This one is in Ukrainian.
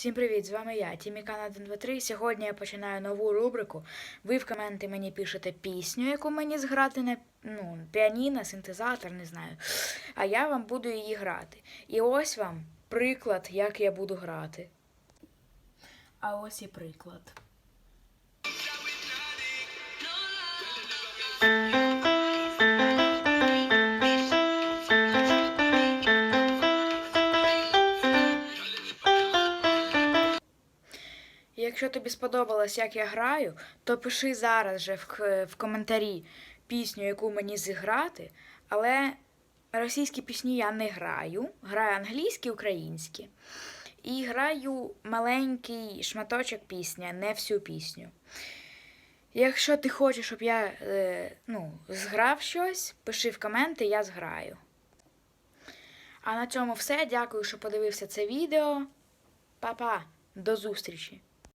Всім привіт! З вами я, Тімікан 123. Сьогодні я починаю нову рубрику. Ви в коменти мені пишете пісню, яку мені зграти на ну, піаніно, синтезатор, не знаю. А я вам буду її грати. І ось вам приклад, як я буду грати. А ось і приклад. Якщо тобі сподобалось, як я граю, то пиши зараз же в, в коментарі пісню, яку мені зіграти. Але російські пісні я не граю. Граю англійські, українські. І граю маленький шматочок пісні, не всю пісню. Якщо ти хочеш, щоб я е, ну, зграв щось, пиши в коменти, я зграю. А на цьому все. Дякую, що подивився це відео. Па-па, до зустрічі!